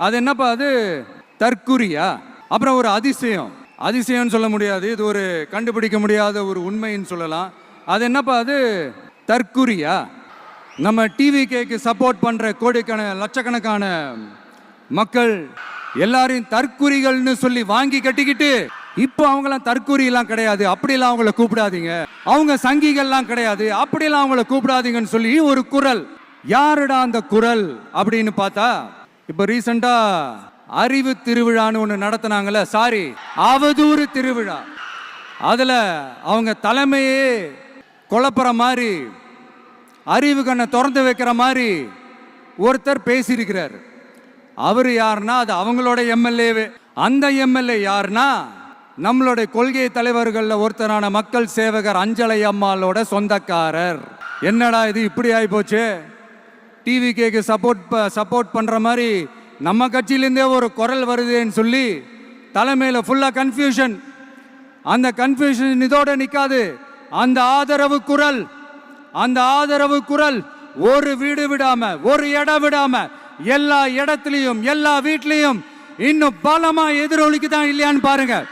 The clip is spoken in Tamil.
அது என்னப்பா அது? தற்குறியா? அப்புறம் ஒரு அதிசயம். அதிசயம்னு சொல்ல முடியாது. இது ஒரு கண்டுபிடிக்க முடியாத ஒரு உண்மைன்னு சொல்லலாம். அது என்னப்பா அது? தற்குறியா? நம்ம டிவி கேக்கு சப்போர்ட் பண்ற கோடிக்கண லட்சக்கணக்கான மக்கள் எல்லாரையும் தற்குறிகள்னு சொல்லி வாங்கி கட்டிக்கிட்டு இப்போ அவங்களாம் தற்குறியெல்லாம் கிடையாது. அப்படிலாம் அவங்கள கூப்பிடாதீங்க. அவங்க சங்கிகள்லாம் கிடையாது. அப்படிலாம் அவங்கள கூப்பிடாதீங்கன்னு சொல்லி ஒரு குரல். யாருடா அந்த குரல்? அப்படின்னு பார்த்தா இப்போ ரீசெண்டா அறிவு திருவிழான்னு ஒன்று நடத்தினாங்கல்ல சாரி அவதூறு திருவிழா. அதுல அவங்க தலைமையே குழப்புற மாதிரி அறிவு கண்ணை திறந்து வைக்கிற மாதிரி ஒருத்தர் பேசியிருக்கிறார். அவர் யாருன்னா அது அவங்களோட எம்எல்ஏவே. அந்த எம்எல்ஏ யாருன்னா நம்மளுடைய கொள்கை தலைவர்களில் ஒருத்தரான மக்கள் சேவகர் அஞ்சலை அம்மாளோட சொந்தக்காரர். என்னடா இது இப்படி ஆகி போச்சு டிவிகேக்கு சப்போர்ட் சப்போர்ட் பண்ணுற மாதிரி நம்ம கட்சியிலேருந்தே ஒரு குரல் வருதுன்னு சொல்லி தலைமையில் ஃபுல்லாக கன்ஃபியூஷன் அந்த கன்ஃபியூஷன் இதோடு நிற்காது அந்த ஆதரவு குரல் அந்த ஆதரவு குரல் ஒரு வீடு விடாம ஒரு இடம் விடாம எல்லா இடத்துலையும் எல்லா வீட்லேயும் இன்னும் பலமா எதிரொலிக்குதான் இல்லையான்னு பாருங்க.